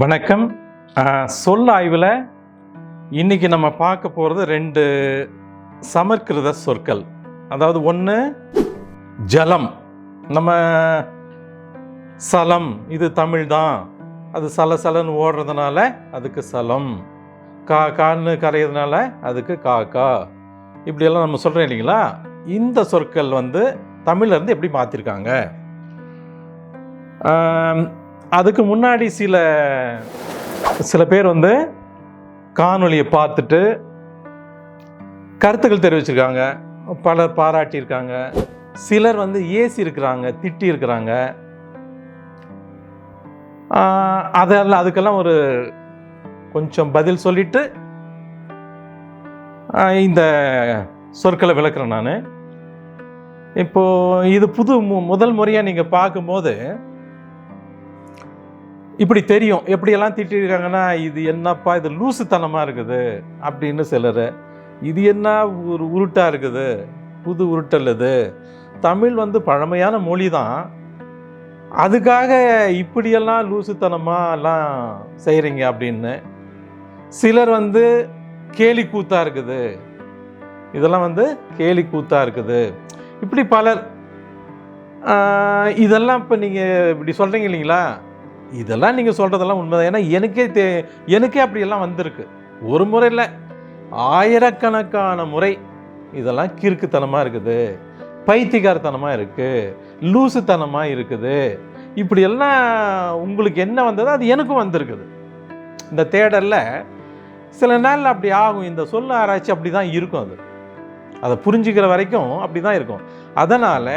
வணக்கம். சொல் ஆய்வில் இன்றைக்கி நம்ம பார்க்க போகிறது ரெண்டு சமர்கிருத சொற்கள். அதாவது ஒன்று ஜலம். நம்ம சலம் இது தமிழ் தான் அது சல சலன்னு ஓடுறதுனால அதுக்கு சலம். கா கான்னு கரையிறதுனால அதுக்கு காக்கா இப்படியெல்லாம் நம்ம சொல்கிறோம் இல்லைங்களா? இந்த சொற்கள் வந்து தமிழ்லேருந்து எப்படி மாற்றிருக்காங்க அதுக்கு முன்னாடி சில சில பேர் வந்து காணொலியை பார்த்துட்டு கருத்துக்கள் தெரிவிச்சிருக்காங்க. பலர் பாராட்டியிருக்காங்க. சிலர் வந்து ஏசி இருக்கிறாங்க திட்டி இருக்கிறாங்க அதெல்லாம் அதுக்கெல்லாம் ஒரு கொஞ்சம் பதில் சொல்லிட்டு இந்த சொற்களை விளக்குறேன் நான். இப்போது இது புது மு- முதல் முறையாக நீங்கள் பார்க்கும்போது இப்படி தெரியும். எப்படியெல்லாம் திட்டிருக்காங்கன்னா இது என்னப்பா இது லூசுத்தனமாக இருக்குது அப்படின்னு சிலர். இது என்ன ஒரு உருட்டாக இருக்குது? புது உருட்டல் இது. தமிழ் வந்து பழமையான மொழி தான் அதுக்காக இப்படியெல்லாம் லூசுத்தனமாக எல்லாம் செய்கிறீங்க அப்படின்னு சிலர் வந்து கேலி கூத்தாக இருக்குது. இதெல்லாம் வந்து கேலி கூத்தாக இருக்குது. இப்படி பலர் இதெல்லாம் இப்போ நீங்கள் இப்படி சொல்கிறீங்க இல்லைங்களா? இதெல்லாம் நீங்கள் சொல்கிறதெல்லாம் உண்மைதான். ஏன்னா எனக்கே தே எனக்கே அப்படியெல்லாம் வந்திருக்கு. ஒரு முறை இல்லை. ஆயிரக்கணக்கான முறை இதெல்லாம் கிறுக்குத்தனமாக இருக்குது. பைத்தியக்காரத்தனமாக இருக்குது லூசுத்தனமாக இருக்குது. இப்படியெல்லாம் உங்களுக்கு என்ன வந்ததோ அது எனக்கும் வந்திருக்குது. இந்த தேடலில் சில நாள் அப்படி ஆகும். இந்த சொல்ல ஆராய்ச்சி அப்படி தான் இருக்கும் அது. அதை புரிஞ்சுக்கிற வரைக்கும் அப்படி தான் இருக்கும். அதனால்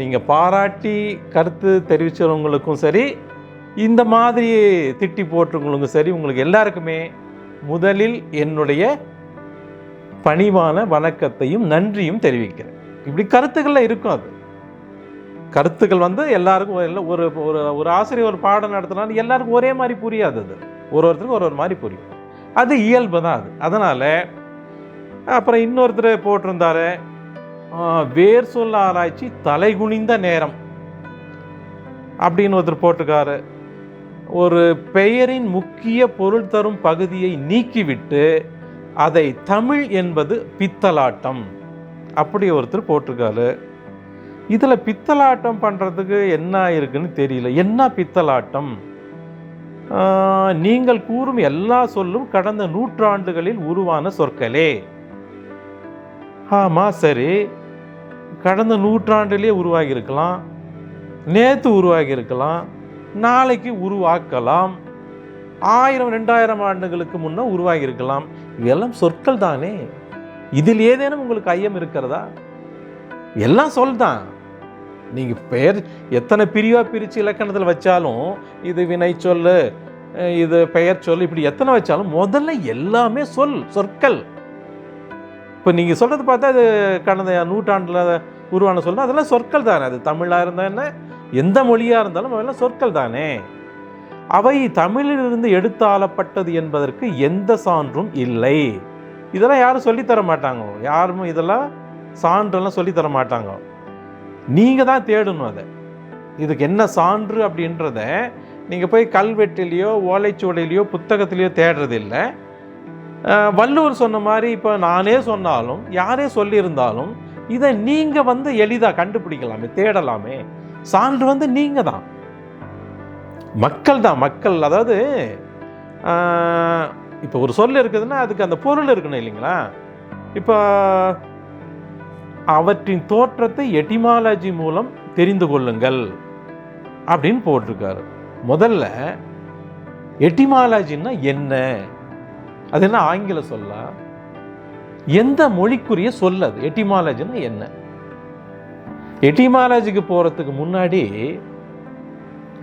நீங்கள் பாராட்டி கருத்து தெரிவித்தவங்களுக்கும் சரி இந்த மாதிரி திட்டி போட்டவங்களுக்கும் சரி உங்களுக்கு எல்லாருக்குமே முதலில் என்னுடைய பணிவான வணக்கத்தையும் நன்றியும் தெரிவிக்கிறேன். இப்படி கருத்துக்கள்ல இருக்கும் அது. கருத்துக்கள் வந்து எல்லாருக்கும் ஒரு- ஒரு ஒரு ஒரு ஆசிரியர் ஒரு பாடம் நடத்தினாலும் எல்லாருக்கும் ஒரே மாதிரி புரியாது அது. ஒரு ஒருத்தருக்கு ஒரு ஒரு மாதிரி புரியும். அது இயல்பு தான் அது. அதனால் அப்புறம் இன்னொருத்தர் போட்டிருந்தார் வேர் சொல்ல ஆராய்ச்சி தலைகுனிந்த நேரம் அப்படின்னு ஒருத்தர் போட்டிருக்காரு. ஒரு பெயரின் முக்கிய பொருள் தரும் பகுதியை நீக்கிவிட்டு அதை தமிழ் என்பது பித்தலாட்டம். அப்படி ஒருத்தர் போட்டிருக்காரு. இதில் பித்தலாட்டம் பண்ணுறதுக்கு என்ன இருக்குன்னு தெரியல. என்ன பித்தலாட்டம்? நீங்கள் கூறும் எல்லா சொல்லும் கடந்த நூற்றாண்டுகளில் உருவான சொற்களே. ஆமாம் சரி. கடந்த நூற்றாண்டிலே உருவாகியிருக்கலாம். நேற்று உருவாகியிருக்கலாம். நாளைக்கு உருவாக்கலாம். ஆயிரம் ரெண்டாயிரம் ஆண்டுகளுக்கு முன்னே உருவாகி இருக்கலாம் இதெல்லாம் சொற்கள் தானே. இதில் ஏதேனும் உங்களுக்கு ஐயம் இருக்கிறதா? எல்லாம் சொல் தான். நீங்கள் பெயர் எத்தனை பிரிவாக பிரித்து இலக்கணத்தில் வச்சாலும் இது வினை சொல் இது பெயர் சொல் இப்படி எத்தனை வச்சாலும் முதல்ல எல்லாமே சொல் சொற்கள். இப்போ நீங்கள் சொல்கிறது பார்த்தா அது கடந்த நூற்றாண்டில் உருவான சொல்லணும் அதெல்லாம் சொற்கள் தானே. அது தமிழாக இருந்தால் என்ன? எந்த மொழியாக இருந்தாலும் அதெல்லாம் சொற்கள் தானே. அவை தமிழிலிருந்து எடுத்தாளப்பட்டது என்பதற்கு எந்த சான்றும் இல்லை. இதெல்லாம் யாரும் சொல்லித் தர மாட்டாங்க. யாரும் இதெல்லாம் சான்றெல்லாம் சொல்லித்தர மாட்டாங்க. நீங்கள் தான் தேடணும் அதை. இதுக்கு என்ன சான்று அப்படின்றத நீங்கள் போய் கல்வெட்டிலேயோ ஓலைச்சுவடியிலையோ புத்தகத்திலையோ தேடுறது இல்லை வள்ளுவர் சொன்ன மாதிரி இப்போ நானே சொன்னாலும் யாரே சொல்லியிருந்தாலும் இதை நீங்கள் வந்து எளிதாக கண்டுபிடிக்கலாமே தேடலாமே. சான்று வந்து நீங்கள் தான். மக்கள் தான் மக்கள். அதாவது இப்போ ஒரு சொல் இருக்குதுன்னா அதுக்கு அந்த பொருள் இருக்கணும் இல்லைங்களா? இப்போ அவற்றின் தோற்றத்தை எட்டிமாலஜி மூலம் தெரிந்து கொள்ளுங்கள் அப்படின்னு போட்டிருக்காரு. முதல்ல எட்டிமாலஜின்னா என்ன? அது என்ன ஆங்கில சொல்லலாம் எந்த மொழிக்குரிய சொல் அது? எட்டிமாலஜினா என்ன? எட்டிமாலஜிக்கு போகிறதுக்கு முன்னாடி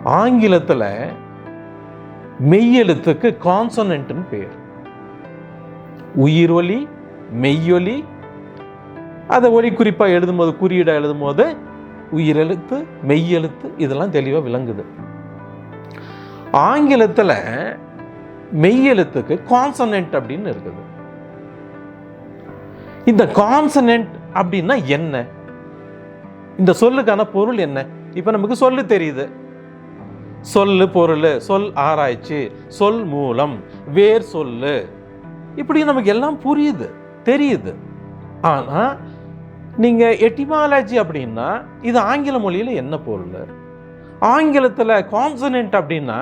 ஆங்கிலத்தில் மெய்யெழுத்துக்கு கான்சனன்ட்னு பேர். உயிரொலி மெய்யொலி அதை ஒலி குறிப்பாக எழுதும்போது குறியீடாக எழுதும்போது உயிரெழுத்து மெய்யெழுத்து இதெல்லாம் தெளிவாக விளங்குது. ஆங்கிலத்தில் மெய்யெழுத்துக்கு கான்சனன்ட் அப்படின்னு இருக்குது. இந்த கான்சனன்ட் அப்படின்னா என்ன? இந்த சொல்லுக்கான பொருள் என்ன? இப்போ நமக்கு சொல்லு தெரியுது. சொல்லு பொருள் சொல் ஆராய்ச்சி சொல் மூலம் வேர் சொல்லு. இப்படி நமக்கு எல்லாம் புரியுது தெரியுது. ஆனால் நீங்கள் எட்டிமாலஜி அப்படின்னா இது ஆங்கில மொழியில் என்ன பொருள்? ஆங்கிலத்தில் கான்சனன்ட் அப்படின்னா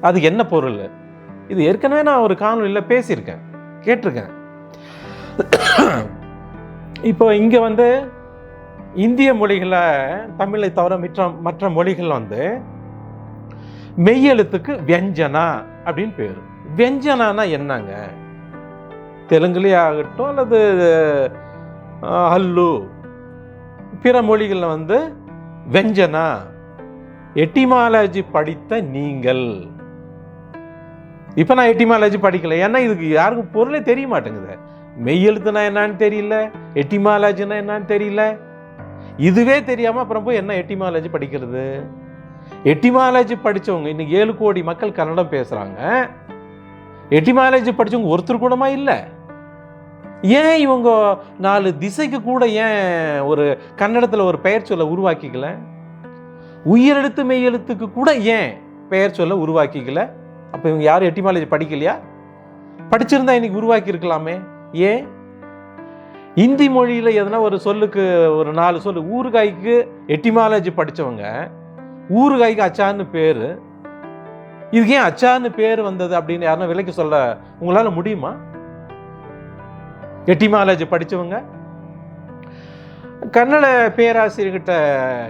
அது என்ன பொருள்? இது ஏற்கனவே நான் ஒரு காணொலியில் பேசியிருக்கேன் கேட்டிருக்கேன். இப்போ இங்கே வந்து இந்திய மொழிகளை தமிழை தவிர மற்ற மற்ற மொழிகள் வந்து மெய்யெழுத்துக்கு வியஞ்சனா அப்படின்னு பேர். வியஞ்சனானா என்னங்க? தெலுங்குலேயே ஆகட்டும் அல்லது அல்லு. ஹல்லு பிற மொழிகளில் வந்து வெஞ்சனா. எட்டிமாலஜி படித்த நீங்கள். இப்போ நான் எட்டிமாலஜி படிக்கல. ஏன்னா இதுக்கு யாருக்கும் பொருளே தெரிய மாட்டேங்குது. மெய்யெழுத்துனா என்னன்னு தெரியல எட்டிமாலஜினா என்னன்னு தெரியல. இதுவே தெரியாமல் அப்புறம் போய் என்ன எட்டிமாலஜி படிக்கிறது? எட்டிமாலஜி படித்தவங்க இன்னைக்கு ஏழு கோடி மக்கள் கன்னடம் பேசுகிறாங்க எட்டிமாலஜி படித்தவங்க ஒருத்தர் கூடமா இல்லை? ஏன் இவங்க நாலு திசைக்கு கூட ஏன் ஒரு கன்னடத்தில் ஒரு பெயர் சொல்ல உருவாக்கிக்கல? உயிரெழுத்து மெய்யெழுத்துக்கு கூட ஏன் பெயர் சொல்ல உருவாக்கிக்கல? அப்போ இவங்க யாரும் எட்டிமாலஜி படிக்கலையா? படிச்சிருந்தா இன்னைக்கு உருவாக்கி இருக்கலாமே ஏன்? இந்தி மொழியில் எதனா ஒரு சொல்லுக்கு ஒரு நாலு சொல்லு. ஊறுகாய்க்கு எட்டிமாலஜி படித்தவங்க ஊறுகாய்க்கு அச்சான்னு பேர். இதுக்கு ஏன் அச்சான்னு பேர் வந்தது அப்படின்னு யாருன்னா விலைக்கு சொல்ல உங்களால் முடியுமா? எட்டிமாலஜி படித்தவங்க கன்னட பேராசிரியர்கிட்ட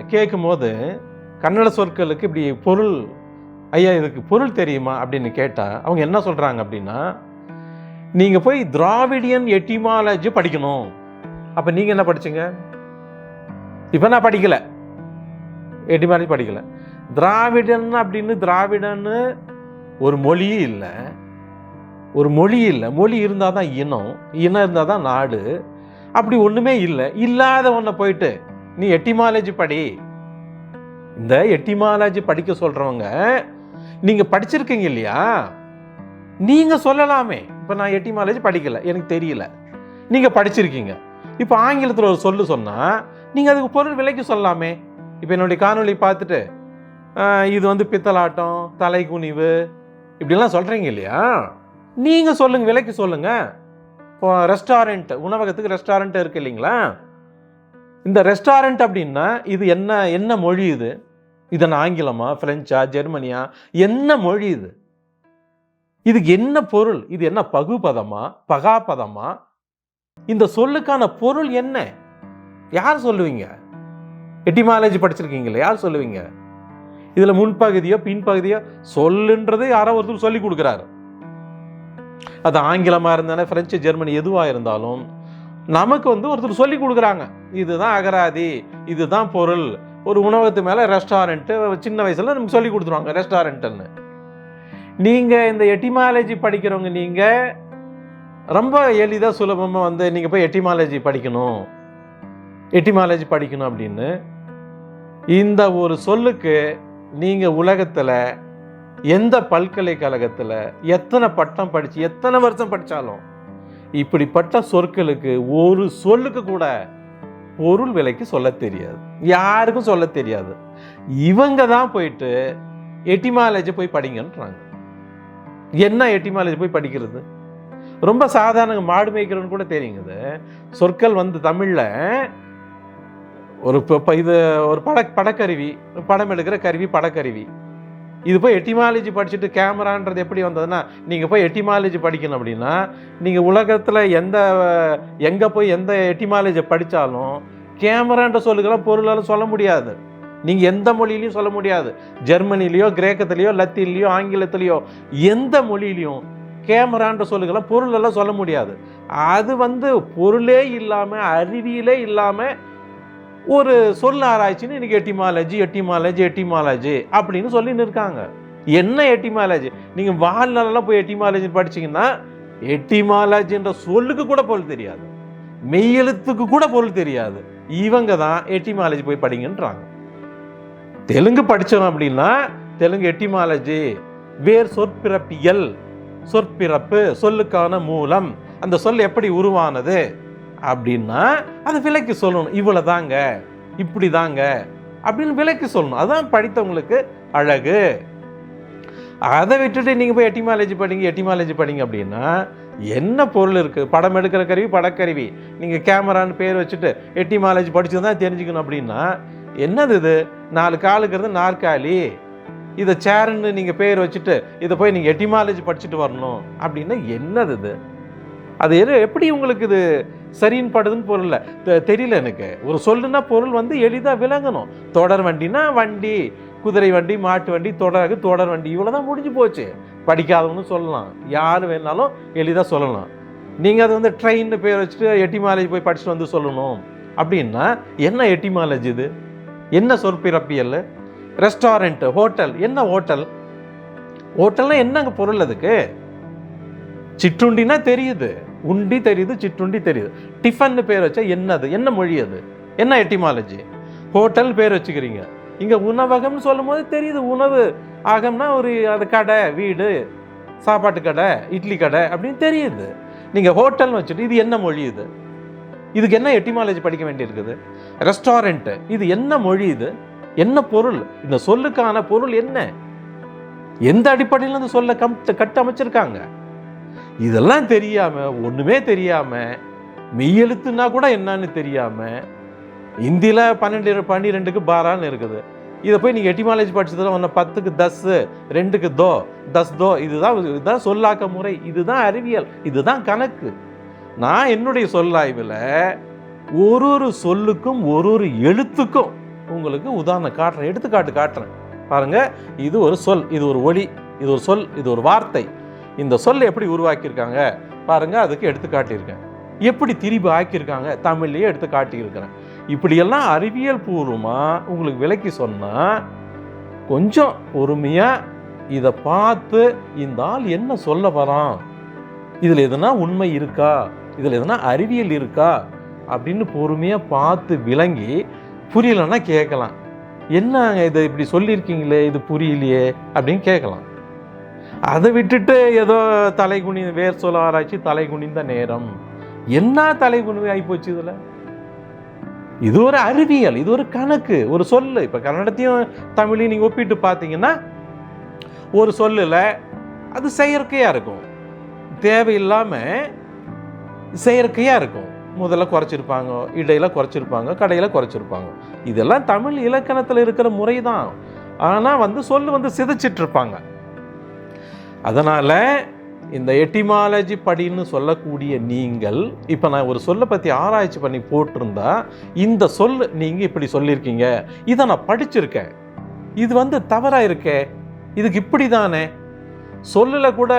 கேட்கும் போது கன்னட சொற்களுக்கு இப்படி பொருள் ஐயா இதுக்கு பொருள் தெரியுமா அப்படின்னு கேட்டால் அவங்க என்ன சொல்கிறாங்க அப்படின்னா நீங்கள் போய் திராவிடியன் எட்டிமாலஜி படிக்கணும். அப்போ நீங்கள் என்ன படிச்சீங்க? இப்போ நான் படிக்கல. எட்டிமாலஜி படிக்கல. திராவிடன் அப்படின்னு திராவிடன்னு ஒரு மொழியே இல்லை. ஒரு மொழி இல்லை. மொழி இருந்தால் தான் இனம். இனம் இருந்தால் தான் நாடு. அப்படி ஒன்றுமே இல்லை. இல்லாத ஒன்றை போயிட்டு நீ எட்டிமாலஜி படி. இந்த எட்டிமாலஜி படிக்க சொல்கிறவங்க நீங்கள் படிச்சிருக்கீங்க இல்லையா? நீங்கள் சொல்லலாமே. இப்போ நான் எட்டிமாலஜி படிக்கலை. எனக்கு தெரியல. நீங்கள் படிச்சிருக்கீங்க. இப்போ ஆங்கிலத்தில் ஒரு சொல்லு சொன்னால் நீங்கள் அதுக்கு பொருள் விலைக்கு சொல்லலாமே. இப்போ என்னுடைய காணொலி பார்த்துட்டு இது வந்து பித்தலாட்டம் தலைகுனிவு இப்படிலாம் சொல்கிறீங்க இல்லையா? நீங்கள் சொல்லுங்கள் விலைக்கு சொல்லுங்கள் இப்போ ரெஸ்டாரண்ட் உணவகத்துக்கு ரெஸ்டாரண்ட் இருக்கு இல்லைங்களா? இந்த ரெஸ்டாரண்ட் அப்படின்னா இது என்ன என்ன மொழி இது? இதன் ஆங்கிலமா பிரெஞ்சா ஜெர்மனியா என்ன மொழி இது? இதுக்கு என்ன பொருள்? இது என்ன பகுபதமா? பகாபதமா? இந்த சொல்லுக்கான பொருள் என்ன? யார் சொல்லுவீங்க? எட்டிமாலஜி படிச்சிருக்கீங்களே யார் சொல்லுவீங்க? இதில் முன்பகுதியோ பின்பகுதியோ சொல்லுன்றது யாரோ ஒருத்தர் சொல்லி கொடுக்குறாரு. அது ஆங்கிலமாக இருந்தாலும் பிரெஞ்சு ஜெர்மனி எதுவாக இருந்தாலும் நமக்கு வந்து ஒருத்தர் சொல்லி கொடுக்குறாங்க. இதுதான் அகராதி இதுதான் பொருள். ஒரு உணவகத்து மேலே ரெஸ்டாரண்ட்டு சின்ன வயசில் நமக்கு சொல்லி கொடுத்துருவாங்க ரெஸ்டாரண்ட்டுன்னு நீங்கள் இந்த எட்டிமாலஜி படிக்கிறவங்க நீங்கள் ரொம்ப எளிதாக சுலபமாக வந்து நீங்கள் போய் எட்டிமாலஜி படிக்கணும். எட்டிமாலஜி படிக்கணும் அப்படின்னு இந்த ஒரு சொல்லுக்கு நீங்கள் உலகத்தில் எந்த பல்கலைக்கழகத்தில் எத்தனை பட்டம் படித்து எத்தனை வருஷம் படித்தாலும் இப்படிப்பட்ட சொற்களுக்கு ஒரு சொல்லுக்கு கூட பொருள் விலைக்கு சொல்ல தெரியாது. யாருக்கும் சொல்ல தெரியாது. இவங்க தான் போயிட்டு எட்டிமாலஜி போய் படிங்கன்றாங்க. என்ன எட்டிமாலஜி போய் படிக்கிறது? ரொம்ப சாதாரண மாடு மேய்க்கிறவன்னு கூட தெரியுங்குது சொற்கள் வந்து தமிழில் ஒரு இப்போ இப்போ இது ஒரு பட படக்கருவி படம் எடுக்கிற கருவி படக்கருவி. இது போய் எட்டிமாலஜி படிச்சுட்டு கேமரான்றது எப்படி வந்ததுன்னா நீங்கள் போய் எட்டிமாலஜி படிக்கணும் அப்படின்னா நீங்கள் உலகத்தில் எந்த எங்கே போய் எந்த எட்டிமாலஜி படித்தாலும் கேமரான்ற சொல்லுக்கெல்லாம் பொருளால் சொல்ல முடியாது. நீங்கள் எந்த மொழியிலையும் சொல்ல முடியாது. ஜெர்மனிலேயோ கிரேக்கத்துலேயோ லத்தீன்லேயோ ஆங்கிலத்திலேயோ எந்த மொழியிலையும் கேமரான்ற சொல்லுக்கெல்லாம் பொருளெல்லாம் சொல்ல முடியாது. அது வந்து பொருளே இல்லாமல் அறிவியலே இல்லாமல் ஒரு சொல் ஆராய்ச்சின்னு இன்றைக்கி எட்டிமாலஜி எட்டிமாலஜி எட்டிமாலஜி அப்படின்னு சொல்லின்னு இருக்காங்க. என்ன எட்டிமாலஜி? நீங்கள் வாழ்நாளெல்லாம் போய் எட்டிமாலஜி படிச்சிங்கன்னா எட்டிமாலஜின்ற சொல்லுக்கு கூட பொருள் தெரியாது. மெய்யெழுத்துக்கு கூட பொருள் தெரியாது. இவங்க தான் எட்டிமாலஜி போய் படிங்கன்றாங்க. தெலுங்கு படித்தோம் அப்படின்னா தெலுங்கு எட்டிமாலஜி வேர் சொற்பிறப்பியல் சொற்பிறப்பு சொல்லுக்கான மூலம் அந்த சொல் எப்படி உருவானது அப்படின்னா அது விலைக்கு சொல்லணும். இவ்வளோ தாங்க இப்படி தாங்க அப்படின்னு விலைக்கு சொல்லணும். அதான் படித்தவங்களுக்கு அழகு. அதை விட்டுட்டு நீங்கள் போய் எட்டிமாலஜி படிங்க எட்டிமாலஜி படிங்க அப்படின்னா என்ன பொருள் இருக்குது படம் எடுக்கிற கருவி படக்கருவி. நீங்கள் கேமரான்னு பேர் வச்சுட்டு எட்டிமாலஜி படிச்சு தான் தெரிஞ்சுக்கணும் அப்படின்னா என்னது இது? நாலு காலுக்கிறது நாற்காலி இதை சேருன்னு நீங்கள் பேர் வச்சுட்டு இதை போய் நீங்கள் எட்டிமாலஜி படிச்சுட்டு வரணும். அப்படின்னா என்னது இது? அது எது எப்படி உங்களுக்கு இது சரின்னு படுதுன்னு பொருள் தெரியல எனக்கு. ஒரு சொல்லுன்னா பொருள் வந்து எளிதாக விளங்கணும். தொடர் வண்டினா வண்டி குதிரை வண்டி மாட்டு வண்டி தொடர் தொடர் வண்டி. இவ்வளோ தான் முடிஞ்சு போச்சு. படிக்காதவன்னு சொல்லலாம். யார் வேணாலும் எளிதாக சொல்லலாம். நீங்கள் அது வந்து ட்ரெயின்னு பேர் வச்சுட்டு எட்டிமாலஜி போய் படிச்சுட்டு வந்து சொல்லணும். அப்படின்னா என்ன எட்டிமாலஜி இது? என்ன சொற்பிறப்பியல் ரெஸ்டாரண்ட் ஹோட்டல் என்ன ஹோட்டல் ஹோட்டல்னா என்னங்க பொருள் அதுக்கு? சிற்றுண்டினா தெரியுது. உண்டி தெரியுது சிற்றுண்டி தெரியுது. டிஃபன்னு பேர் வச்சா என்னது? என்ன மொழி அது? என்ன எட்டிமாலஜி ஹோட்டல் பேர் வச்சுக்கிறீங்க. இங்கே உணவகம்னு சொல்லும் போது தெரியுது. உணவு ஆகம்னா ஒரு அது கடை வீடு சாப்பாட்டு கடை இட்லி கடை அப்படின்னு தெரியுது. நீங்கள் ஹோட்டல்னு வச்சுட்டு இது என்ன மொழி இது? இதுக்கு என்ன எட்டிமாலஜி படிக்க வேண்டியிருக்குது? ரெஸ்டாரண்ட்டு இது என்ன மொழி இது? என்ன பொருள்? இந்த சொல்லுக்கான பொருள் என்ன? எந்த அடிப்படையில் இந்த சொல்ல கம் கட்டமைச்சிருக்காங்க இதெல்லாம் தெரியாம ஒண்ணுமே தெரியாம மெய்யெழுத்துனா கூட என்னன்னு தெரியாம இந்தியில பன்னெண்டு பன்னிரெண்டுக்கு பாரான்னு இருக்குது. இதை போய் நீங்கள் எட்டிமாலஜி படிச்சதுல ஒன்று பத்துக்கு தஸ் ரெண்டுக்கு தோ தஸ் தோ இதுதான் இதுதான் சொல்லாக்க முறை இதுதான் அறிவியல் இதுதான் கணக்கு. நான் என்னுடைய சொல்லாய்வில் ஒரு ஒரு சொல்லுக்கும் ஒரு ஒரு எழுத்துக்கும் உங்களுக்கு உதாரணம் காட்டுறேன் எடுத்துக்காட்டு காட்டுறேன். பாருங்க இது ஒரு சொல் இது ஒரு ஒளி இது ஒரு சொல் இது ஒரு வார்த்தை. இந்த சொல்லை எப்படி உருவாக்கியிருக்காங்க? பாருங்க அதுக்கு எடுத்து காட்டியிருக்கேன் எப்படி திரிபு ஆக்கியிருக்காங்க? தமிழ்லேயே எடுத்து காட்டியிருக்கிறேன் இப்படியெல்லாம் அறிவியல் பூர்வமாக உங்களுக்கு விளக்கி சொன்னால் கொஞ்சம் பொறுமையாக இதை பார்த்து இந்த ஆள் என்ன சொல்ல வரான்? இதில் எதுனா உண்மை இருக்கா? இதில் எதுனா அறிவியல் இருக்கா? அப்படின்னு பொறுமையாக பார்த்து விளங்கி புரியலன்னா கேட்கலாம். என்னங்க இதை இப்படி சொல்லியிருக்கீங்களே? இது புரியலையே? அப்படின்னு கேட்கலாம். அதை விட்டுட்டு ஏதோ தலைகுனி வேர் சொல்ல ஆராய்ச்சி தலைகுனிந்த நேரம். என்ன தலைகுனி ஆகிப்போச்சு இதில்? இது ஒரு அறிவியல் இது ஒரு கணக்கு ஒரு சொல்லு. இப்போ கன்னடத்தையும் தமிழையும் நீங்கள் ஒப்பிட்டு பார்த்தீங்கன்னா ஒரு சொல்லுல அது செயற்கையாக இருக்கும். தேவையில்லாமல் செயற்கையாக இருக்கும். முதல்ல குறைச்சிருப்பாங்க இடையில் குறைச்சிருப்பாங்க கடையில் குறைச்சிருப்பாங்க. இதெல்லாம் தமிழ் இலக்கணத்தில் இருக்கிற முறை தான் ஆனால் வந்து சொல்லு வந்து சிதைச்சிட்டு இருப்பாங்க அதனால் இந்த எட்டிமாலஜி படின்னு சொல்லக்கூடிய நீங்கள் இப்போ நான் ஒரு சொல்லை பற்றி ஆராய்ச்சி பண்ணி போட்டிருந்தா இந்த சொல் நீங்கள் இப்படி சொல்லியிருக்கீங்க. இதை நான் படிச்சிருக்கேன். இது வந்து தவறாக இருக்கே. இதுக்கு இப்படி தானே சொல்லில் கூட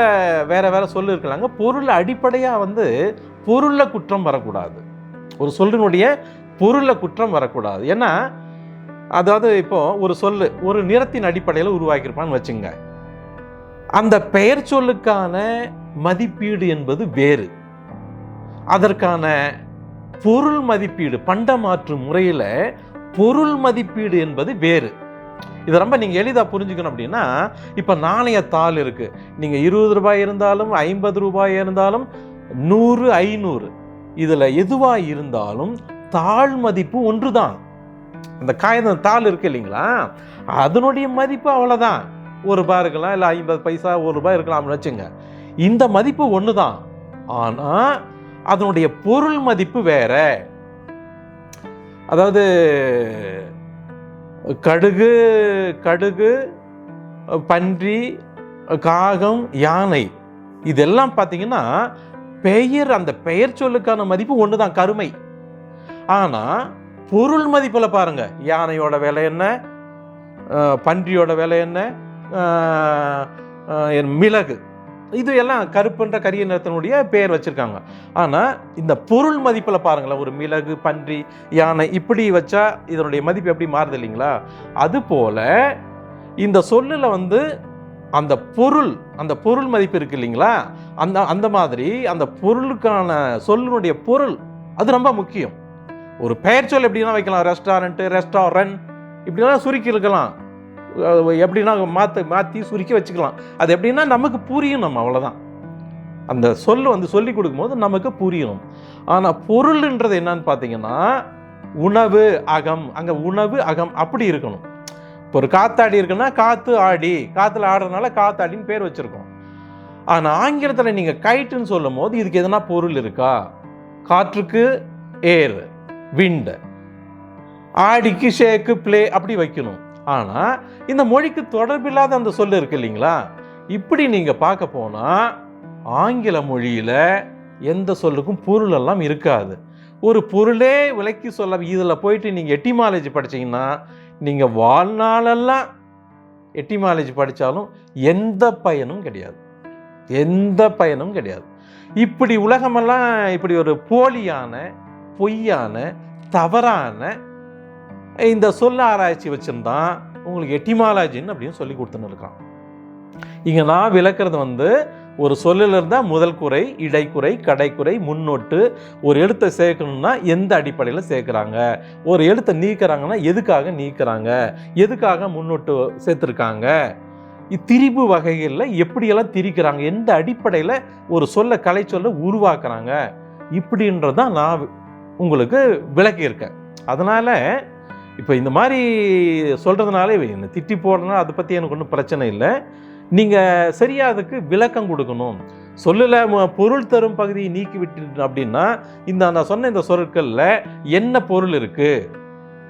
வேற வேற சொல்லு இருக்கலாங்க பொருள் அடிப்படையாக வந்து பொருளில் குற்றம் வரக்கூடாது. ஒரு சொல்லினுடைய பொருளில் குற்றம் வரக்கூடாது. ஏன்னா அதாவது இப்போ ஒரு சொல்லு ஒரு நிறத்தின் அடிப்படையில் உருவாக்கியிருப்பான்னு வச்சுங்க. அந்த பெயர் சொல்லுக்கான மதிப்பீடு என்பது வேறு. அதற்கான பொருள் மதிப்பீடு பண்டமாற்று முறையில் பொருள் மதிப்பீடு என்பது வேறு. இதை ரொம்ப நீங்கள் எளிதாக புரிஞ்சுக்கணும் அப்படின்னா இப்போ நாணயத்தாள் இருக்குது நீங்கள் இருபது ரூபாய் இருந்தாலும் ஐம்பது ரூபாய் இருந்தாலும் நூறு ஐநூறு. இதில் எதுவாக இருந்தாலும் தாழ் மதிப்பு ஒன்று தான் அந்த காகிதம் தாள் இருக்கு இல்லைங்களா? அதனுடைய மதிப்பு அவ்வளோதான் ஒரு ரூபாய் இருக்கலாம் இல்லை ஐம்பது பைசா ஒரு ரூபாய் இருக்கலாம்னு வச்சுங்க. இந்த மதிப்பு ஒன்று தான் ஆனால் அதனுடைய பொருள் மதிப்பு வேற. அதாவது கடுகு கடுகு பன்றி காகம் யானை இதெல்லாம் பார்த்தீங்கன்னா பெயர் அந்த பெயர் சொல்லுக்கான மதிப்பு ஒன்று தான் கருமை. ஆனால் பொருள் மதிப்பில் பாருங்க. யானையோட விலை என்ன? பன்றியோட விலை என்ன? என் மிளகு. இது எல்லாம் கருப்புன்ற கரிய நிறத்தினுடைய பெயர் வச்சுருக்காங்க. ஆனால் இந்த பொருள் மதிப்பில் பாருங்களேன். ஒரு மிளகு பன்றி யானை இப்படி வச்சா இதனுடைய மதிப்பு எப்படி மாறுது இல்லைங்களா? அதுபோல் இந்த சொல்லில் வந்து அந்த பொருள் அந்த பொருள் மதிப்பு இருக்கு இல்லைங்களா? அந்த அந்த மாதிரி அந்த பொருளுக்கான சொல்லினுடைய பொருள் அது ரொம்ப முக்கியம். ஒரு பெயர் சொல் எப்படின்னா வைக்கலாம். ரெஸ்டாரண்ட்டு ரெஸ்டாரண்ட் இப்படிலாம் சுருக்கி இருக்கலாம். எப்படின்னா மாற்ற மாற்றி சுருக்கி வச்சுக்கலாம். அது எப்படின்னா நமக்கு புரியும் நம்ம அவ்வளோதான் அந்த சொல் வந்து சொல்லி கொடுக்கும்போது நமக்கு புரியணும். ஆனால் பொருள்ன்றது என்னன்னு பார்த்தீங்கன்னா உணவு அகம். அங்கே உணவு அகம் அப்படி இருக்கணும். இப்போ ஒரு காத்தாடி இருக்குன்னா காத்து ஆடி காற்றுல ஆடுறதுனால காத்தாடின்னு பேர் வச்சுருக்கோம். ஆனால் ஆங்கிலத்தில் நீங்கள் கைட்டுன்னு சொல்லும் போது இதுக்கு எதனா பொருள் இருக்கா? காற்றுக்கு ஏர் விண்டு. ஆடிக்கு ஷேக்கு ப்ளே அப்படி வைக்கணும். ஆனால் இந்த மொழிக்கு தொடர்பில்லாத அந்த சொல்லு இருக்கு இல்லைங்களா? இப்படி நீங்கள் பார்க்க போனால் ஆங்கில மொழியில் எந்த சொல்லுக்கும் பொருள் எல்லாம் இருக்காது. ஒரு பொருளே விளக்கி சொல்ல இதில் போயிட்டு நீங்கள் எட்டிமாலஜி படிச்சீங்கன்னா நீங்கள் வாழ்நாளெல்லாம் எட்டிமாலஜி படித்தாலும் எந்த பயனும் கிடையாது. எந்த பயனும் கிடையாது. இப்படி உலகமெல்லாம் இப்படி ஒரு போலியான பொய்யான தவறான இந்த சொல்ல ஆராய்ச்சி வச்சுருந்தான் உங்களுக்கு எட்டிமாலஜின்னு அப்படின்னு சொல்லி கொடுத்துன்னு இருக்கான். இங்கே நான் விளக்குறது வந்து ஒரு சொல்லில் இருந்தால் முதல் குறை இடைக்குறை கடைக்குறை முன்னொட்டு. ஒரு எழுத்தை சேர்க்கணும்னா எந்த அடிப்படையில் சேர்க்குறாங்க? ஒரு எழுத்தை நீக்கிறாங்கன்னா எதுக்காக நீக்கிறாங்க? எதுக்காக முன்னொட்டு சேர்த்துருக்காங்க? திரிபு வகைகளில் எப்படியெல்லாம் திரிக்கிறாங்க? எந்த அடிப்படையில் ஒரு சொல்ல கலை சொல்ல உருவாக்குறாங்க? இப்படின்றதான் நான் உங்களுக்கு விளக்கியிருக்கேன். அதனால் இப்போ இந்த மாதிரி சொல்கிறதுனாலே என்ன திட்டி போடுறதுனால அதை பற்றி எனக்கு ஒன்றும் பிரச்சனை இல்லை. நீங்கள் சரியா அதுக்கு விளக்கம் கொடுக்கணும். சொல்லல பொருள் தரும் பகுதியை நீக்கி விட்டு அப்படின்னா இந்த நான் சொன்ன இந்த சொற்களில் என்ன பொருள் இருக்குது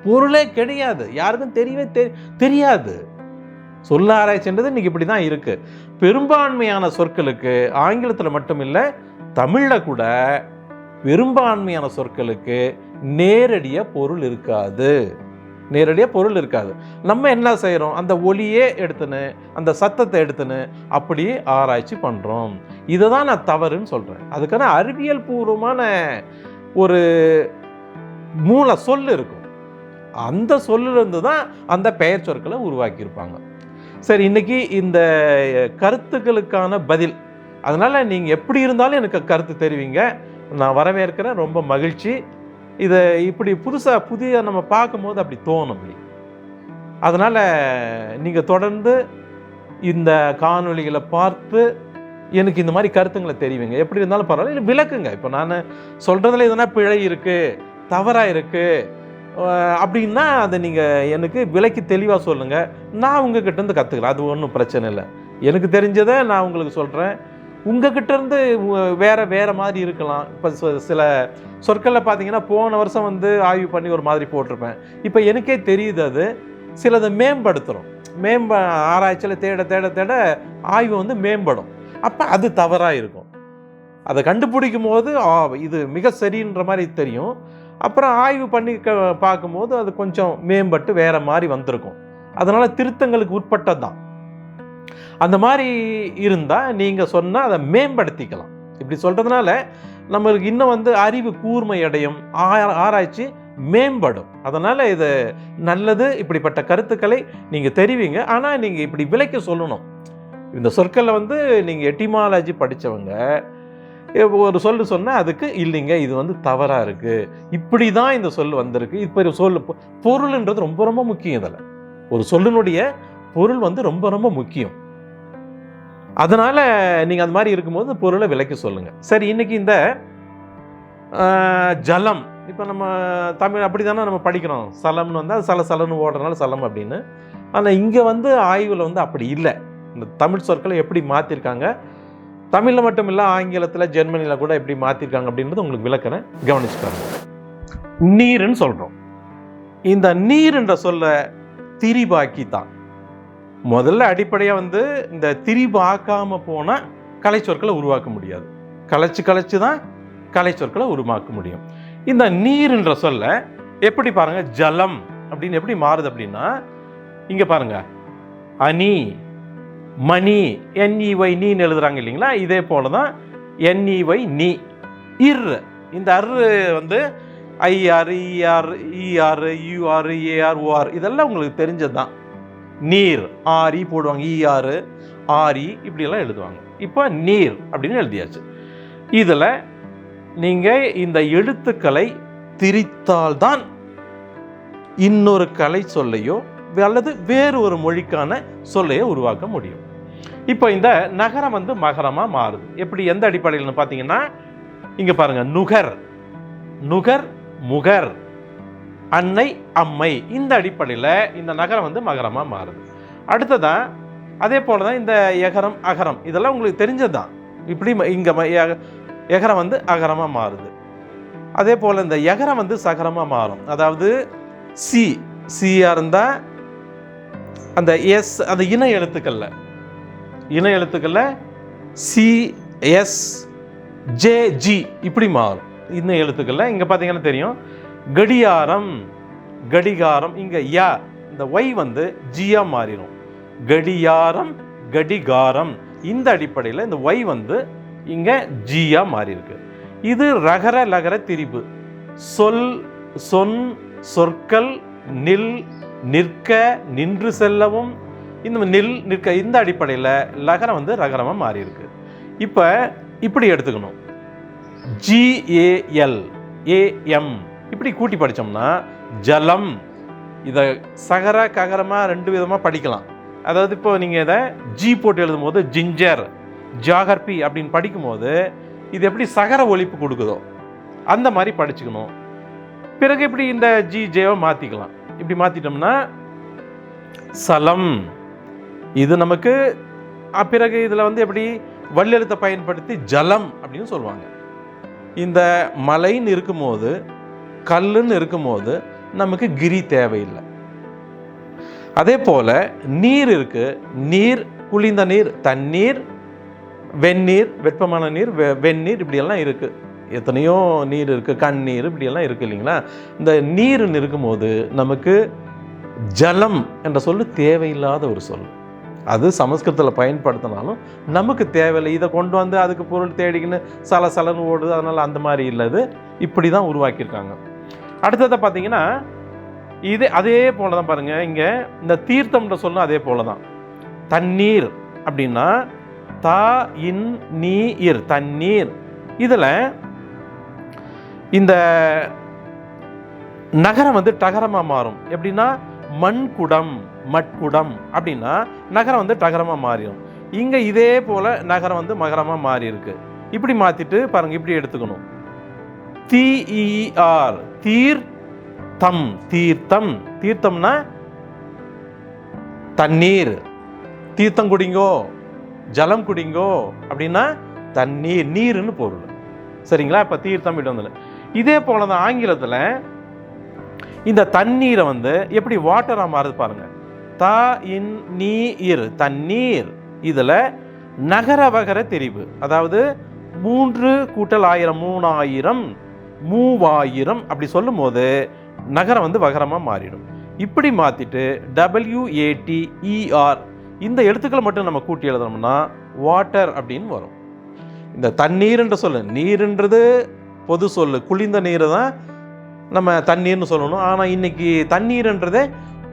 பொருளே கிடையாது. யாருக்கும் தெரியவே தெ- தெரியாது. சொல்ல ஆராய்ச்சின்றது இன்னைக்கு இப்படி தான் இருக்குது பெரும்பான்மையான சொற்களுக்கு ஆங்கிலத்தில் மட்டும் இல்லை தமிழில் கூட பெரும்பான்மையான சொற்களுக்கு நேரடியாக பொருள் இருக்காது. நேரடியாக பொருள் இருக்காது. நம்ம என்ன செய்கிறோம் அந்த ஒலியே எடுத்துன்னு அந்த சத்தத்தை எடுத்துன்னு அப்படியே ஆராய்ச்சி பண்ணுறோம் இதை தான் நான் தவறுன்னு சொல்கிறேன் அதுக்கான அறிவியல் பூர்வமான ஒரு மூல சொல் இருக்கும். அந்த சொல்லிருந்து தான் அந்த பெயர் சொற்களை உருவாக்கியிருப்பாங்க. சரி இன்னைக்கு இந்த கருத்துக்களுக்கான பதில். அதனால் நீங்கள் எப்படி இருந்தாலும் எனக்கு கருத்து தெரிவிங்க. நான் வரவேற்கிறேன் ரொம்ப மகிழ்ச்சி. இதை இப்படி புதுசாக புதிய நம்ம பார்க்கும்போது அப்படி தோணும். அப்படி அதனால் நீங்கள் தொடர்ந்து இந்த காணொளிகளை பார்த்து எனக்கு இந்த மாதிரி கருத்துங்களை தெரிவிங்க. எப்படி இருந்தாலும் பரவாயில்ல இல்லை விளக்குங்க. இப்போ நான் சொல்கிறதுல எதனா பிழை இருக்குது தவறாக இருக்குது அப்படின்னா அதை நீங்கள் எனக்கு விலைக்கு தெளிவாக சொல்லுங்கள் நான் உங்ககிட்ட இருந்து கற்றுக்கிறேன் அது ஒன்றும் பிரச்சனை இல்லை. எனக்கு தெரிஞ்சதை நான் உங்களுக்கு சொல்கிறேன் உங்ககிட்ட இருந்து வேற வேற மாதிரி இருக்கலாம். இப்போ சில சொற்களில் பார்த்தீங்கன்னா போன வருஷம் வந்து ஆய்வு பண்ணி ஒரு மாதிரி போட்டிருப்பேன். இப்போ எனக்கே தெரியுது அது. சிலதை மேம்படுத்துகிறோம் மேம்ப ஆராய்ச்சியில் தேட தேட தேட ஆய்வு வந்து மேம்படும். அப்போ அது தவறாக இருக்கும். அதை கண்டுபிடிக்கும் போது ஆ, இது மிக சரின்ற மாதிரி தெரியும். அப்புறம் ஆய்வு பண்ணி பார்க்கும்போது அது கொஞ்சம் மேம்பட்டு வேறு மாதிரி வந்திருக்கும். அதனால் திருத்தங்களுக்கு உட்பட்டது தான் அந்த மாதிரி இருந்தால் நீங்கள் சொன்னால் அதை மேம்படுத்திக்கலாம். இப்படி சொல்கிறதுனால நம்மளுக்கு இன்னும் வந்து அறிவு கூர்மை அடையும் ஆ- ஆராய்ச்சி மேம்படும். அதனால் இது நல்லது இப்படிப்பட்ட கருத்துக்களை நீங்கள் தெரிவிங்க. ஆனால் நீங்கள் இப்படி விலைக்கு சொல்லணும். இந்த சொற்களில் வந்து நீங்கள் எட்டிமாலஜி படித்தவங்க ஒரு சொல்லு சொன்னால் அதுக்கு இல்லைங்க இது வந்து தவறாக இருக்குது இப்படி தான் இந்த சொல் வந்திருக்கு. இப்போ ஒரு சொல் பொருள்ன்றது ரொம்ப ரொம்ப முக்கியம் இதில். ஒரு சொல்லினுடைய பொருள் வந்து ரொம்ப ரொம்ப முக்கியம். அதனால் நீங்கள் அந்த மாதிரி இருக்கும்போது பொருளை விலைக்கு சொல்லுங்கள் சரி இன்னைக்கு இந்த ஜலம் இப்போ நம்ம தமிழ் அப்படி தானே நம்ம படிக்கிறோம். சலம்னு வந்தால் அது சல சலன்னு ஓடுறதுனால சலம் அப்படின்னு. ஆனால் இங்கே வந்து ஆய்வில் வந்து அப்படி இல்லை. இந்த தமிழ் சொற்களை எப்படி மாற்றிருக்காங்க தமிழில் மட்டும் இல்லை ஆங்கிலத்தில் ஜெர்மனியில் கூட எப்படி மாற்றிருக்காங்க அப்படின்றது உங்களுக்கு விளக்கனை கவனிச்சு நீருன்னு சொல்கிறோம் இந்த நீர் என்ற சொல்ல திரிபாக்கி தான் முதல்ல அடிப்படையாக வந்து இந்த திரிபாக்காம போனால் கலை சொற்களை உருவாக்க முடியாது. கலைச்சு கலைச்சு தான் கலை சொற்களை உருவாக்க முடியும். இந்த நீர்ன்ற சொல்ல எப்படி பாருங்கள் ஜலம் அப்படின்னு எப்படி மாறுது அப்படின்னா இங்கே பாருங்கள் அணி மணி என்இஒய் நீன்னு எழுதுறாங்க இல்லைங்களா? இதே போல தான் என்இஒய் நீ இர். இந்த அர் வந்து IR ER ER UR AR OR இதெல்லாம் உங்களுக்கு தெரிஞ்சது தான் நீர் ஆரி போடுவாங்க இஆர் ஆரி இப்படியெல்லாம் எழுதுவாங்க. இப்போ நீர் அப்படின்னு எழுதியாச்சு. இதில் நீங்கள் இந்த எழுத்துக்களை திரித்தால்தான் இன்னொரு கலை சொல்லையோ அல்லது வேறு ஒரு மொழிக்கான சொல்லையோ உருவாக்க முடியும். இப்போ இந்த நகரம் வந்து மகரமாக மாறுது. எப்படி எந்த அடிப்படையில்னு பார்த்தீங்கன்னா இங்கே பாருங்க நுகர். நுகர் முகர். அன்னை அம்மை. இந்த அடிப்படையில் இந்த நகரம் வந்து மகரமாக மாறுது. அடுத்ததான் அதே போல தான் இந்த எகரம் அகரம். இதெல்லாம் உங்களுக்கு தெரிஞ்சது தான் இப்படி இங்கே எகரம் வந்து அகரமாக மாறுது. அதே போல் இந்த எகரம் வந்து சகரமாக மாறும். அதாவது சி சியாக இருந்தால் அந்த எஸ் அந்த இன எழுத்துக்களில் இன எழுத்துக்களில் சி எஸ் ஜே ஜி இப்படி மாறும். இன எழுத்துக்களில் இங்கே பார்த்தீங்கன்னா தெரியும். கடியாரம் கடிகாரம் இங்கே யா இந்த ஒய் வந்து ஜியா மாறிடும் கடியாரம் கடிகாரம் இந்த அடிப்படையில் இந்த ஒய் வந்து இங்கே ஜியா மாறியிருக்கு. இது ரகர லகர திரிபு. சொல் சொன் சொற்கள் நில் நிற்க நின்று செல்லவும் இந்த நில் நிற்க இந்த அடிப்படையில் லகரம் வந்து ரகரமாக மாறியிருக்கு. இப்போ இப்படி எடுத்துக்கணும். ஜிஏஎல் ஏஎம் இப்படி கூட்டி படித்தோம்னா ஜலம் இதை சகர ககரமாக ரெண்டு விதமாக படிக்கலாம். அதாவது இப்போ நீங்கள் இதை ஜி போட்டு எழுதும்போது ஜிஞ்சர் ஜாகர்பி அப்படின்னு படிக்கும்போது இது எப்படி சகர ஒழிப்பு கொடுக்குதோ அந்த மாதிரி படிச்சுக்கணும். பிறகு இப்படி இந்த ஜி ஜேவை மாற்றிக்கலாம் இப்படி மாற்றிட்டோம்னா சலம் இது நமக்கு பிறகு இதில் வந்து எப்படி வல்லெழுத்தை பயன்படுத்தி ஜலம் அப்படின்னு சொல்லுவாங்க. இந்த மலைன்னு இருக்கும்போது கல்லுன்னு இருக்கும்போது நமக்கு கிரி தேவையில்லை. அதே போல் நீர் இருக்குது நீர் குளிர்ந்த நீர் தண்ணீர் வெந்நீர் வெப்பமான நீர் வெ- வெந்நீர் இப்படியெல்லாம் இருக்குது எத்தனையோ நீர் இருக்குது கண்ணீர் இப்படியெல்லாம் இருக்குது இல்லைங்களா? இந்த நீர்னு இருக்கும்போது நமக்கு ஜலம் என்ற சொல்லு தேவையில்லாத ஒரு சொல். அது சமஸ்கிருதத்தில் பயன்படுத்தினாலும் நமக்கு தேவையில்லை. இதை கொண்டு வந்து அதுக்கு பொருள் தேடிக்கின்னு சல சலன்னு ஓடுது. அதனால் அந்த மாதிரி இல்லை. இப்படி தான் உருவாக்கியிருக்காங்க. அடுத்ததை பார்த்தீங்கன்னா இது அதே போல தான் பாருங்கள் இங்கே இந்த தீர்த்தம்ன்ற சொல்லும் அதே போல தான் தண்ணீர் அப்படின்னா தா இன் நீ இர் தண்ணீர். இதில் இந்த நகரம் வந்து டகரமாக மாறும். எப்படின்னா மண்குடம் மட்குடம் அப்படின்னா நகரம் வந்து டகரமாக மாறிடும் இங்கே இதே போல் நகரம் வந்து மகரமாக மாறி இருக்கு இப்படி மாற்றிட்டு பாருங்கள் இப்படி எடுத்துக்கணும். தீஇஆர் தீர்த்தம் தீர்த்தம். தீர்த்தம்னா தண்ணீர். தீர்த்தம் குடிங்கோ ஜலம் குடிங்கோ அப்படின்னா தண்ணீர் நீர்னு பொருள். சரிங்களா? இப்போ தீர்த்தம் இப்படி வந்து இதே போல தான் ஆங்கிலத்தில் இந்த தண்ணீரை வந்து எப்படி வாட்டராக மாறுது பாருங்கள் தா இன் நீர் தண்ணீர். இதில் நகர வகர தெரிவு. அதாவது மூன்று கூட்டல் ஆயிரம் மூணாயிரம். மூவாயிரம் அப்படி சொல்லும் போது நகரம் வந்து வகரமாக மாறிடும். இப்படி மாற்றிட்டு டபிள்யூஏடிஇஆர் இந்த எழுத்துக்களை மட்டும் நம்ம கூட்டி எழுதணும்னா வாட்டர் அப்படின்னு வரும். இந்த தண்ணீர்ன்ற சொல்லு நீருன்றது பொது சொல்லு குளிர்ந்த நீரை தான் நம்ம தண்ணீர்னு சொல்லணும். ஆனால் இன்னைக்கு தண்ணீர்ன்றதே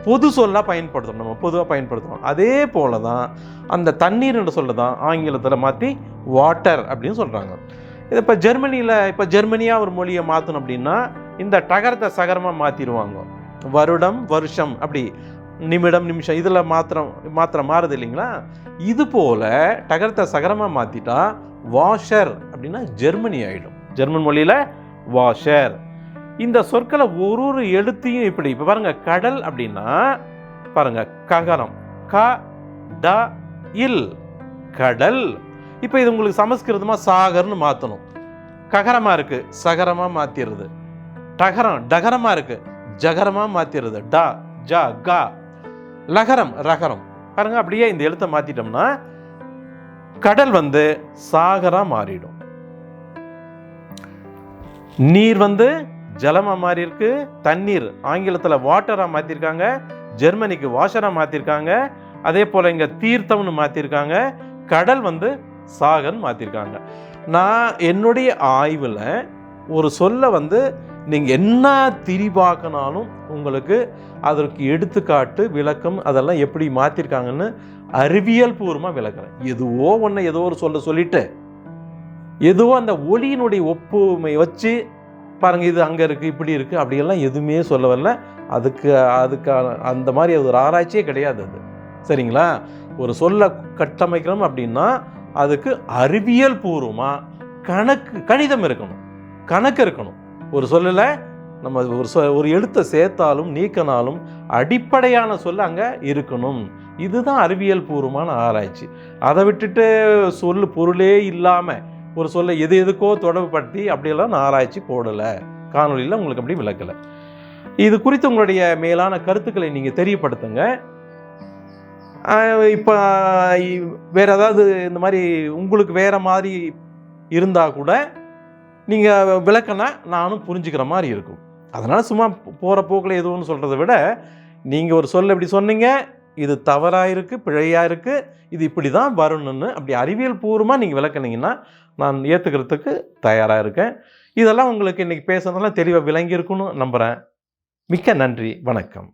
பொது சொல்லாக பயன்படுத்தணும் நம்ம பொதுவாக பயன்படுத்தணும் அதே போல தான் அந்த தண்ணீர்ன்ற சொல்ல தான் ஆங்கிலத்தில் மாற்றி வாட்டர் அப்படின்னு சொல்கிறாங்க இது இப்போ ஜெர்மனியில் இப்போ ஜெர்மனியாக ஒரு மொழியை மாற்றணும் அப்படின்னா இந்த டகரத்தை சகரமாக மாற்றிடுவாங்க வருடம் வருஷம் அப்படி நிமிடம் நிமிஷம் இதில் மாத்திரம் மாத்திரம் மாறுது இல்லைங்களா? இது போல் டகரத்தை சகரமாக மாற்றிட்டா வாஷர் அப்படின்னா ஜெர்மனி ஆகிடும் ஜெர்மன் மொழியில் வாஷர். இந்த சொற்களை ஒரு ஒரு எழுத்தையும் இப்படி இப்போ பாருங்கள் கடல் அப்படின்னா பாருங்கள் ககரம். க ட இல். கடல். இப்போ இது உங்களுக்கு சமஸ்கிருதமாக சாகர்னு மாற்றணும் ககரமாக இருக்குது சகரமாக மாற்றிடுறது டகரம் டகரமாக இருக்குது ஜகரமாக மாற்றிடுறது ட ஜ க. லகரம் ரகரம். பாருங்க அப்படியே இந்த எழுத்தை மாற்றிட்டோம்னா கடல் வந்து சாகராக மாறிடும். நீர் வந்து ஜலமாக மாறி இருக்கு தண்ணீர் ஆங்கிலத்தில் வாட்டராக மாற்றிருக்காங்க ஜெர்மனிக்கு வாஷராக மாற்றிருக்காங்க அதே போல் இங்கே தீர்த்தம்னு மாற்றிருக்காங்க கடல் வந்து சாகன் மாற்றிருக்காங்க நான் என்னுடைய ஆய்வில் ஒரு சொல்லை வந்து நீங்கள் என்ன திரிபாக்கினாலும் உங்களுக்கு அதற்கு எடுத்துக்காட்டு விளக்கம் அதெல்லாம் எப்படி மாற்றிருக்காங்கன்னு அறிவியல் பூர்வமாக விளக்குறேன். எதுவோ ஒன்று ஏதோ ஒரு சொல்ல சொல்லிட்டு எதுவோ அந்த ஒளியினுடைய ஒப்புமை வச்சு பாருங்க இது அங்கே இருக்குது இப்படி இருக்குது அப்படியெல்லாம் எதுவுமே சொல்ல வரல. அதுக்கு அதுக்கான அந்த மாதிரி அது ஒரு ஆராய்ச்சியே கிடையாது அது. சரிங்களா? ஒரு சொல்ல கட்டமைக்கணும் அப்படின்னா அதுக்கு அறிவியல் பூர்வமாக கணக்கு கணிதம் இருக்கணும். கணக்கு இருக்கணும். ஒரு சொல்லல நம்ம ஒரு சொ ஒரு எழுத்தை சேர்த்தாலும் நீக்கினாலும் அடிப்படையான சொல் அங்கே இருக்கணும். இதுதான் அறிவியல் பூர்வமான ஆராய்ச்சி. அதை விட்டுட்டு சொல் பொருளே இல்லாமல் ஒரு சொல்லை எது எதுக்கோ தொடர்புபடுத்தி அப்படியெல்லாம் நான் ஆராய்ச்சி போடலை. காணொலியில் உங்களுக்கு அப்படி விளக்கலை. இது குறித்து உங்களுடைய மேலான கருத்துக்களை நீங்கள் தெரியப்படுத்துங்க. இப்போ வேறு ஏதாவது இந்த மாதிரி உங்களுக்கு வேறு மாதிரி இருந்தால் கூட நீங்கள் விளக்கனா நானும் புரிஞ்சுக்கிற மாதிரி இருக்கும். அதனால் சும்மா போகிற போக்கில் எதுவும் சொல்கிறத விட நீங்கள் ஒரு சொல்ல இப்படி சொன்னீங்க இது தவறாக இருக்குது பிழையாக இருக்குது இது இப்படி தான் வரணும்னு அப்படி அறிவியல் பூர்வமாக நீங்கள் விளக்குனீங்கன்னா நான் ஏற்றுக்கிறதுக்கு தயாராக இருக்கேன். இதெல்லாம் உங்களுக்கு இன்றைக்கி பேசுகிறதெல்லாம் தெளிவாக விளங்கியிருக்குன்னு நம்புகிறேன் மிக்க நன்றி. வணக்கம்.